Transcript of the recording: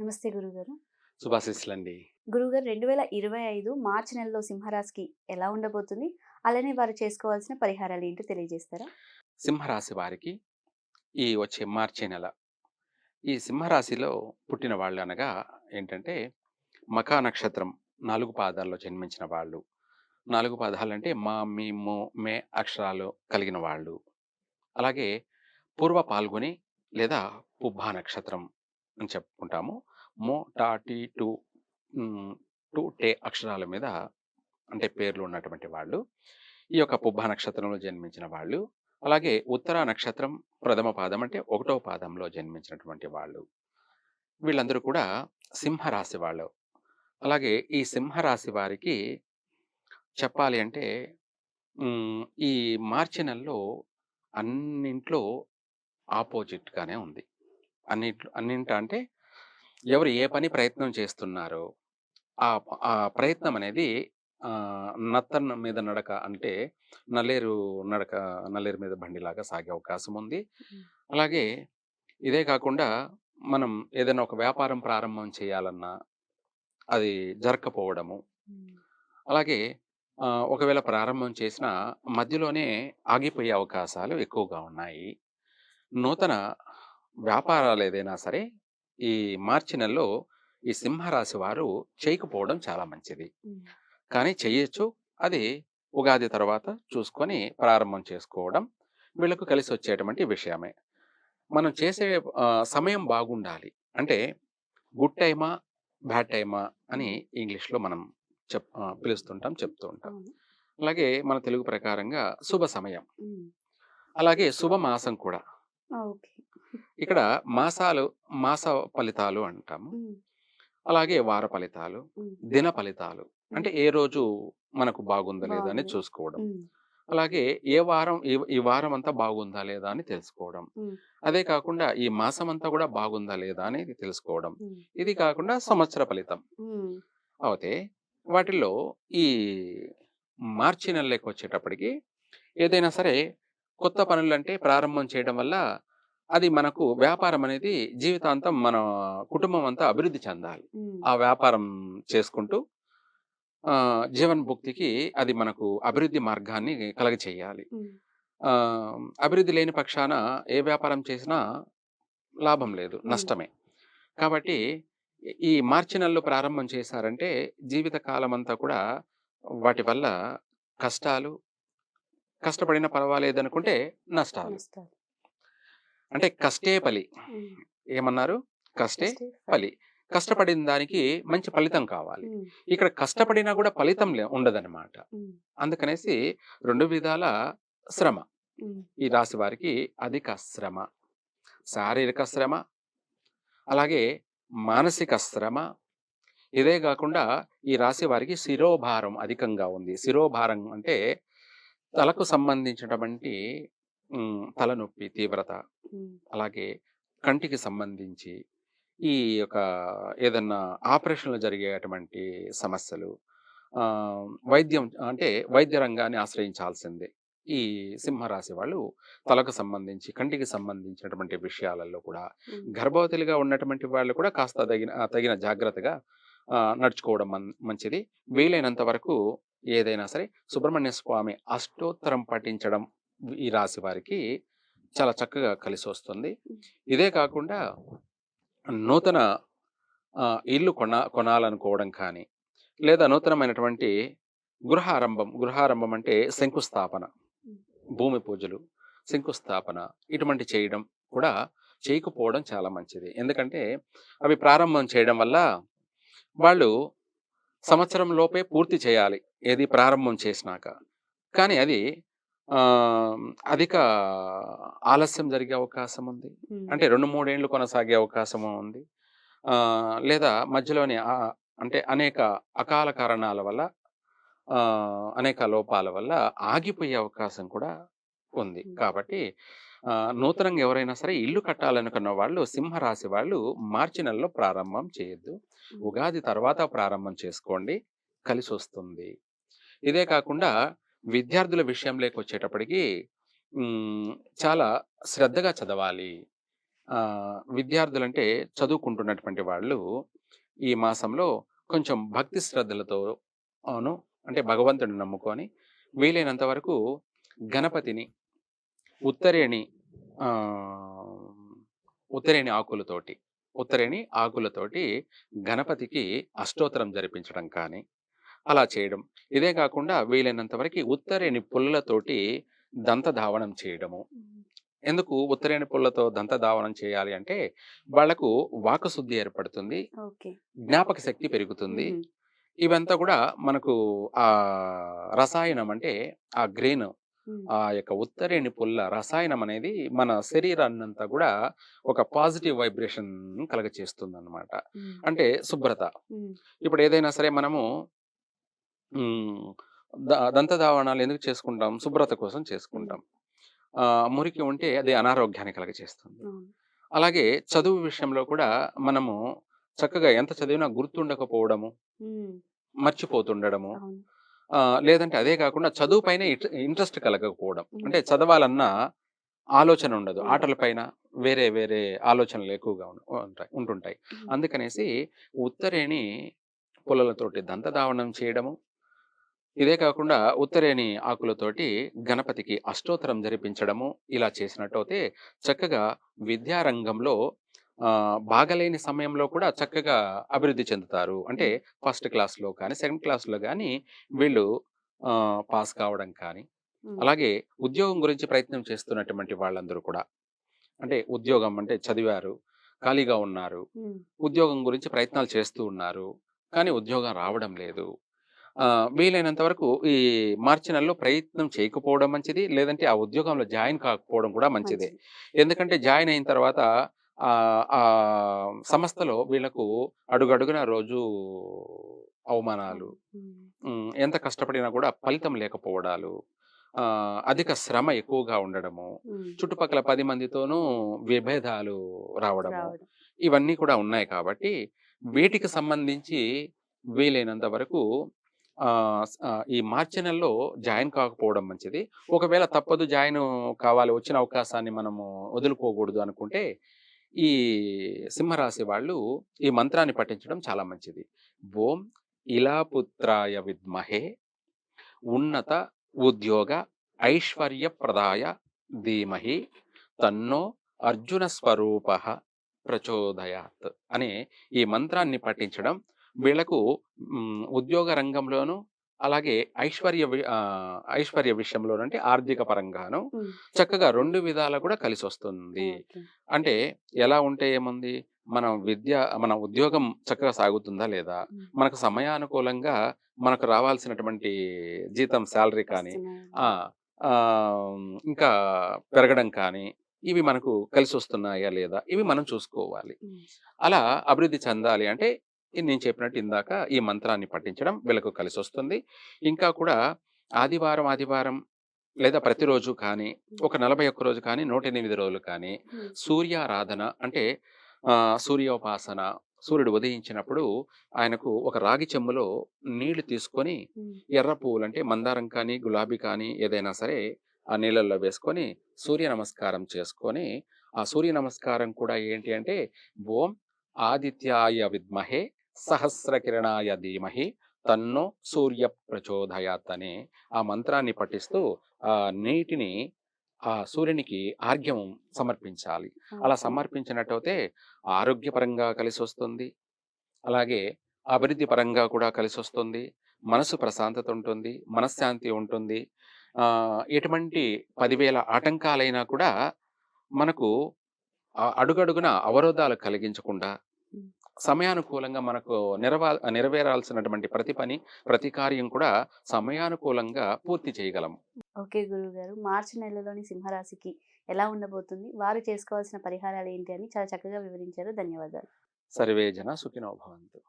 నమస్తే గురుగారు. శుభాశీస్సులండి. గురుగారు రెండు వేల ఇరవై ఐదు మార్చి నెలలో సింహరాశికి ఎలా ఉండబోతుంది? అలానే వారు చేసుకోవాల్సిన పరిహారాలు ఏంటో తెలియజేస్తారా? సింహరాశి వారికి ఈ వచ్చే మార్చి నెల ఈ సింహరాశిలో పుట్టిన వాళ్ళు అనగా ఏంటంటే మకా నక్షత్రం నాలుగు పాదాల్లో జన్మించిన వాళ్ళు. నాలుగు పాదాలు అంటే మా మీ మో మే అక్షరాలు కలిగిన వాళ్ళు. అలాగే పూర్వ పాల్గొని లేదా పుబ్బా నక్షత్రం అని చెప్పుకుంటాము. మో టా టీ టు టూ టు టే అక్షరాల మీద అంటే పేర్లు ఉన్నటువంటి వాళ్ళు ఈ యొక్క పుబ్బ నక్షత్రంలో జన్మించిన వాళ్ళు అలాగే ఉత్తర నక్షత్రం ప్రథమ పాదం అంటే ఒకటో పాదంలో జన్మించినటువంటి వాళ్ళు. వీళ్ళందరూ కూడా సింహరాశి వాళ్ళు. అలాగే ఈ సింహరాశి వారికి చెప్పాలి అంటే ఈ మార్చి నెలలో అన్నింట్లో ఆపోజిట్గానే ఉంది. అన్నింట్లో అన్నింట అంటే ఎవరు ఏ పని ప్రయత్నం చేస్తున్నారో ఆ ప్రయత్నం అనేది ఆ, నత్తన్న మీద నడక అంటే నల్లేరు నడక నల్లేరు మీద బండిలాగా సాగే అవకాశం ఉంది. అలాగే ఇదే కాకుండా మనం ఏదైనా ఒక వ్యాపారం ప్రారంభం చేయాలన్నా అది జరగకపోవడము అలాగే ఒకవేళ ప్రారంభం చేసిన మధ్యలోనే ఆగిపోయే అవకాశాలు ఎక్కువగా ఉన్నాయి. నూతన వ్యాపారాలు ఏదైనా సరే ఈ మార్చి నెలలో ఈ సింహరాశి వారు చేయకపోవడం చాలా మంచిది. కానీ చెయ్యొచ్చు అది ఉగాది తర్వాత చూసుకొని ప్రారంభం చేసుకోవడం వీళ్ళకు కలిసి వచ్చేటువంటి విషయమే. మనం చేసే సమయం బాగుండాలి. అంటే గుడ్ టైమా బ్యాడ్ టైమా అని ఇంగ్లీష్లో మనం చెప్ పిలుస్తుంటాం చెప్తూ ఉంటాం. అలాగే మన తెలుగు ప్రకారంగా శుభ సమయం. అలాగే శుభ మాసం కూడా. ఓకే. ఇక్కడ మాసాలు మాస ఫలితాలు అంటాము. అలాగే వార ఫలితాలు దిన ఫలితాలు అంటే ఏ రోజు మనకు బాగుందా లేదా అని. చూసుకోవడం. అలాగే ఏ వారం ఈ- వారం అంతా బాగుందా లేదా అని తెలుసుకోవడం. అదే కాకుండా ఈ మాసం అంతా కూడా బాగుందా లేదా అని తెలుసుకోవడం. ఇది కాకుండా సంవత్సర ఫలితం. అయితే వాటిల్లో ఈ మార్చి నెలలోకి వచ్చేటప్పటికి ఏదైనా సరే కొత్త పనులు అంటే ప్రారంభం చేయడం వల్ల అది మనకు వ్యాపారం అనేది జీవితాంతం మన కుటుంబం అంతా అభివృద్ధి చెందాలి. ఆ వ్యాపారం చేసుకుంటూ ఆ, జీవన్భుక్తికి అది మనకు అభివృద్ధి మార్గాన్ని కలగ చేయాలి అభివృద్ధి లేని పక్షాన ఏ వ్యాపారం చేసినా లాభం లేదు. నష్టమే. కాబట్టి ఈ మార్చి నెలలో ప్రారంభం చేశారంటే జీవిత కాలం అంతా కూడా వాటి వల్ల కష్టాలు కష్టపడిన పర్వాలేదు అనుకుంటే నష్టాలు. అంటే కష్టే పలి. ఏమన్నారు? కష్టే ఫలి కష్టపడిన దానికి మంచి ఫలితం కావాలి. ఇక్కడ కష్టపడినా కూడా ఫలితం ఉండదన్నమాట. అందుకనేసి రెండు విధాల శ్రమ. ఈ రాశి వారికి అధిక శ్రమ. శారీరక శ్రమ. అలాగే మానసిక శ్రమ. ఇదే కాకుండా ఈ రాశి వారికి శిరోభారం అధికంగా ఉంది. శిరోభారం అంటే తలకు సంబంధించినటువంటి తలనొప్పి తీవ్రత. అలాగే కంటికి సంబంధించి ఈ యొక్క ఏదన్నా ఆపరేషన్లు జరిగేటువంటి సమస్యలు వైద్యం అంటే వైద్య రంగాన్ని ఆశ్రయించాల్సిందే. ఈ సింహరాశి వాళ్ళు తలకు సంబంధించి కంటికి సంబంధించినటువంటి విషయాలలో కూడా గర్భవతులుగా ఉన్నటువంటి వాళ్ళు కూడా కాస్త తగిన తగిన జాగ్రత్తగా నడుచుకోవడం మంచిది. వీలైనంత వరకు ఏదైనా సరే సుబ్రహ్మణ్య స్వామి అష్టోత్తరం పఠించడం ఈ రాశి వారికి చాలా చక్కగా కలిసి వస్తుంది. ఇదే కాకుండా నూతన ఇల్లు కొన కొనాలనుకోవడం కానీ లేదా నూతనమైనటువంటి గృహారంభం గృహారంభం అంటే శంకుస్థాపన భూమి పూజలు శంకుస్థాపన ఇటువంటి చేయడం కూడా చేయకపోవడం చాలా మంచిది. ఎందుకంటే అవి ప్రారంభం చేయడం వల్ల వాళ్ళు సంవత్సరం లోపే పూర్తి చేయాలి. ఏది ప్రారంభం చేసినాక. కానీ అది అధిక ఆలస్యం జరిగే అవకాశం ఉంది. అంటే రెండు మూడేండ్లు కొనసాగే అవకాశం ఉంది. లేదా మధ్యలోనే అంటే అనేక అకాల కారణాల వల్ల అనేక లోపాల వల్ల ఆగిపోయే అవకాశం కూడా ఉంది. కాబట్టి నూతనంగా ఎవరైనా సరే ఇల్లు కట్టాలనుకున్న వాళ్ళు సింహరాశి వాళ్ళు మార్చి నెలలో ప్రారంభం చేయొద్దు. ఉగాది తర్వాత ప్రారంభం చేసుకోండి. కలిసి వస్తుంది. ఇదే కాకుండా విద్యార్థుల విషయంలోకి వచ్చేటప్పటికి చాలా శ్రద్ధగా చదవాలి. ఆహ్, విద్యార్థులంటే చదువుకుంటున్నటువంటి వాళ్ళు ఈ మాసంలో కొంచెం భక్తి శ్రద్ధలతో అవును అంటే భగవంతుడిని నమ్ముకొని వీలైనంత వరకు గణపతిని ఉత్తరేణి ఉత్తరేణి ఆకులతోటి ఉత్తరేణి ఆకులతోటి గణపతికి అష్టోత్తరం జరిపించడం కానీ అలా చేయడం. ఇదే కాకుండా వీలైనంత వరకి ఉత్తరేణి పుల్లతోటి దంతధావనం చేయడము. ఎందుకు ఉత్తరేణి పుల్లతో దంతధావనం చేయాలి అంటే వాళ్ళకు వాక్‌శుద్ధి ఏర్పడుతుంది. జ్ఞాపక శక్తి పెరుగుతుంది. ఇవంతా కూడా మనకు ఆహ్, రసాయనం అంటే ఆ గ్రెయిన్. ఆ యొక్క ఉత్తరేణి పుల్ల రసాయనం అనేది మన శరీరాన్నంతా గూడా ఒక పాజిటివ్ వైబ్రేషన్ కలగచేస్తుందనమాట. హ్మ్. అంటే శుభ్రత. ఇప్పుడు ఏదైనా సరే మనము హ్మ్. ద దంతధావనాలు ఎందుకు చేసుకుంటాం? శుభ్రత కోసం. చేసుకుంటాం. మురికి ఉంటే అది అనారోగ్యాన్ని కలగచేస్తుంది. అవును. అలాగే చదువు విషయంలో కూడా మనము చక్కగా ఎంత చదివినా గుర్తుండకపోవడము. మర్చిపోతుండడము. లేదంటే అదే కాకుండా చదువు పైన ఇట్ ఇంట్రెస్ట్ కలగకపోవడం. అంటే చదవాలన్న ఆలోచన ఉండదు. ఆటల పైన వేరే వేరే ఆలోచనలు ఎక్కువగా ఉంటాయి ఉంటుంటాయి. అందుకనేసి ఉత్తరేణి పుల్లలతోటి దంతధావనం చేయడము. ఇదే కాకుండా ఉత్తరేణి ఆకులతోటి గణపతికి అష్టోత్తరం జరిపించడము. ఇలా చేసినట్టయితే చక్కగా విద్యా రంగంలో ఆహ్, బాగలేని సమయంలో కూడా చక్కగా అభివృద్ధి చెందుతారు. అంటే. ఫస్ట్ క్లాస్‌లో కానీ, సెకండ్ క్లాస్‌లో గానీ వీళ్ళు పాస్ కావడం కానీ. అలాగే ఉద్యోగం గురించి ప్రయత్నం చేస్తున్నటువంటి వాళ్ళందరూ కూడా అంటే ఉద్యోగం అంటే చదివారు, ఖాళీగా ఉన్నారు. ఉద్యోగం గురించి ప్రయత్నాలు చేస్తూ ఉన్నారు. కానీ ఉద్యోగం రావడం లేదు. వీలైనంత వరకు ఈ మార్చి నెలలో ప్రయత్నం చేయకపోవడం మంచిది. లేదంటే ఆ ఉద్యోగంలో జాయిన్ కాకపోవడం కూడా. మంచిది. ఎందుకంటే జాయిన్ అయిన తర్వాత ఆహ్, సంస్థలో వీళ్ళకు అడుగడుగునా రోజు అవమానాలు. ఎంత కష్టపడినా కూడా ఫలితం లేకపోవడాలు, అధిక శ్రమ ఎక్కువగా ఉండడము. చుట్టుపక్కల 10 మందితోనూ విభేదాలు రావడము. రావడం. ఇవన్నీ కూడా ఉన్నాయి కాబట్టి వీటికి సంబంధించి వీలైనంత వరకు ఈ మార్చి నెలలో జాయిన్ కాకపోవడం మంచిది. ఒకవేళ తప్పదు జాయిన్ కావాలి వచ్చిన అవకాశాన్ని మనము వదులుకోకూడదు అనుకుంటే ఈ సింహరాశి వాళ్ళు ఈ మంత్రాన్ని పఠించడం చాలా మంచిది. ఓం ఇలాపుత్రాయ విద్మహే ఉన్నత ఉద్యోగ ఐశ్వర్యప్రదాయ ధీమహి తన్నో అర్జున స్వరూపః ప్రచోదయాత్ అనే ఈ మంత్రాన్ని పఠించడం వీళ్ళకు ఉద్యోగ రంగంలోనూ అలాగే ఐశ్వర్య వి ఆహ్, ఐశ్వర్య విషయంలోను అంటే ఆర్థిక పరంగాను. చక్కగా 2 విధాలా కూడా కలిసొస్తుంది. ఓకే. అంటే ఎలా ఉంటే ఏముంది? మనం విద్య మన ఉద్యోగం చక్కగా సాగుతుందా లేదా? మనకు సమయానుకూలంగా మనకు రావాల్సినటువంటి జీతం సాలరీ కానీ ఆ! వస్తున్నాయి. ఇంకా పెరగడం కానీ ఇవి మనకు కలిసొస్తున్నాయా లేదా? ఇవి మనం చూసుకోవాలి. అలా అభివృద్ధి చెందాలి అంటే నేను చెప్పినట్టు ఇందాక ఈ మంత్రాన్ని పఠించడం వీళ్ళకు కలిసొస్తుంది. ఇంకా కూడా ఆదివారం, ఆదివారం లేదా ప్రతిరోజు కానీ. ఒక 41 రోజు కానీ, 108 రోజులు కానీ. సూర్యారాధన అంటే సూర్యోపాసన సూర్యుడు ఉదయించినప్పుడు ఆయనకు ఒక రాగి చెంబులో నీళ్ళు తీసుకొని. ఎర్ర పువ్వులు అంటే మందారం కానీ, గులాబీ కానీ ఏదైనా సరే ఆ నీళ్ళల్లో వేసుకొని సూర్య నమస్కారం చేసుకొని, ఆ సూర్య నమస్కారం కూడా ఏంటి అంటే ఓం ఆదిత్యాయ విద్మహే సహస్రకిరణాయ ధీమహి తన్నో సూర్య ప్రచోదయాత్ అనే ఆ మంత్రాన్ని పఠిస్తూ ఆ నీటిని ఆ సూర్యునికి ఆర్ఘ్యం సమర్పించాలి. అలా. సమర్పించినట్టయితే ఆరోగ్యపరంగా కలిసొస్తుంది. అలాగే అభివృద్ధి పరంగా కూడా కలిసొస్తుంది. మనసు ప్రశాంతత ఉంటుంది. మనశ్శాంతి ఉంటుంది. ఎటువంటి 10,000 ఆటంకాలైనా కూడా మనకు అడుగడుగునా అవరోధాలు కలిగించకుండా. సమయానుకూలంగా మనకు నెరవా నెరవేరాల్సినటువంటి ప్రతి పని, ప్రతి కార్యం కూడా సమయానుకూలంగా పూర్తి చేయగలం. ఓకే గురువుగారు. మార్చి నెలలోని సింహరాశికి ఎలా ఉండబోతుంది? వారు చేసుకోవాల్సిన పరిహారాలు ఏంటి అని చాలా చక్కగా వివరించారు. ధన్యవాదాలు. సర్వే జన సుఖినో భవంతు.